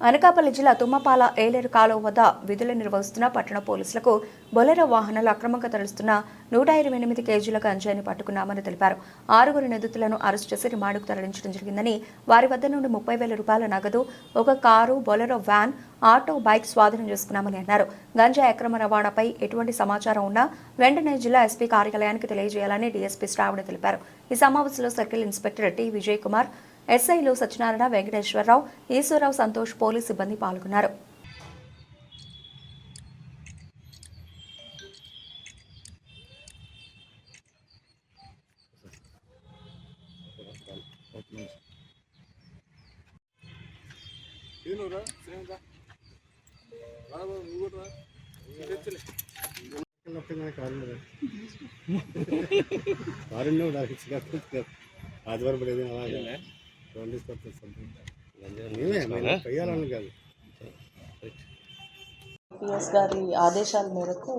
అనకాపల్లి జిల్లా తుమ్మపాల ఏలేరు కాలువ వద్ద విధులు నిర్వహిస్తున్న పట్టణ పోలీసులకు బొలెరో వాహనాలు అక్రమంగా తరలిస్తున్న నూట ఇరవై ఎనిమిది కేజీల గంజాయిని పట్టుకున్నామని తెలిపారు. ఆరుగురు నిందితులను అరెస్టు చేసి రిమాండ్కు తరలించడం జరిగిందని వారి వద్ద నుండి ముప్పై వేల రూపాయల నగదు ఒక car Bolero van auto bike స్వాధీనం చేసుకున్నామని అన్నారు. గంజాయి అక్రమ రవాణాపై ఎటువంటి సమాచారం ఉన్నా వెంటనే జిల్లా ఎస్పీ కార్యాలయానికి తెలియజేయాలని డీఎస్పీ శ్రావణి తెలిపారు. ఈ సమావేశంలో circle inspector T Vijay Kumar ఎస్ఐలు సత్యనారాయణ వెంకటేశ్వరరావు ఈశ్వరరావు సంతోష్ పోలీస్ సిబ్బంది పాల్గొన్నారు. ఆదివారం పడేది అలాగే. ట్వంటీ కాదు? పిఎస్ గారి ఆదేశాల మేరకు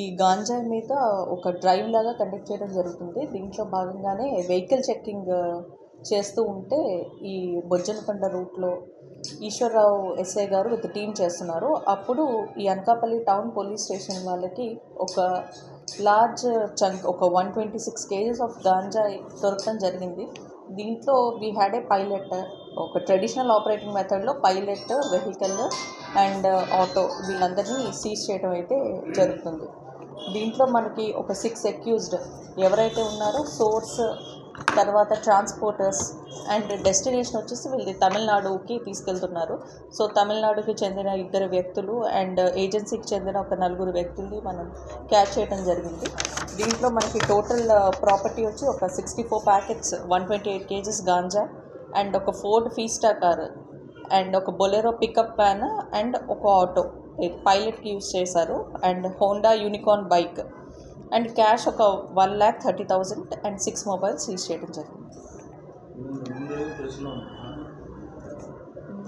ఈ గాంజాయి మీద ఒక డ్రైవ్ లాగా కండక్ట్ చేయడం జరుగుతుంది. దీంట్లో భాగంగానే వెహికల్ చెక్కింగ్ చేస్తూ ఉంటే ఈ బొజ్జనకొండ రూట్లో ఈశ్వరరావు ఎస్ఐ గారు విత్ టీం చేస్తున్నారు. అప్పుడు ఈ అనకాపల్లి టౌన్ పోలీస్ స్టేషన్ వాళ్ళకి ఒక లార్జ్ చంక్ ఒక one twenty six kgs of గాంజాయి దొరకడం జరిగింది. దీంట్లో వీ హ్యాడ్ ఏ పైలట్ ఒక ట్రెడిషనల్ ఆపరేటింగ్ మెథడ్లో పైలట్ వెహికల్ అండ్ ఆటో వీళ్ళందరినీ సీజ్ చేయడం అయితే జరుగుతుంది. దీంట్లో మనకి ఒక సిక్స్ అక్యూజ్డ్ ఎవరైతే ఉన్నారో సోర్స్ తర్వాత ట్రాన్స్పోర్టర్స్ అండ్ డెస్టినేషన్ వచ్చేసి వీళ్ళది తమిళనాడుకి తీసుకెళ్తున్నారు. సో తమిళనాడుకి చెందిన ఇద్దరు వ్యక్తులు అండ్ ఏజెన్సీకి చెందిన ఒక నలుగురు వ్యక్తుల్ని మనం క్యాచ్ చేయడం జరిగింది. దీంట్లో మనకి టోటల్ ప్రాపర్టీ వచ్చి ఒక sixty four packets one twenty eight kgs ganja and ఒక ఫోర్డ్ ఫీస్టా కార్ అండ్ ఒక బొలెరో పికప్ వ్యాన్ అండ్ ఒక ఆటో పైలట్కి యూజ్ చేశారు. And Honda Unicorn bike and cash ఒక one lakh thirty thousand and six mobiles use చేయడం జరిగింది.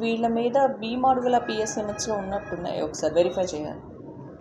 వీళ్ళ మీద బీ మాడుగుల పిఎస్ లిమిట్స్లో ఉన్నట్టున్నాయి ఒకసారి వెరిఫై చేయాలి.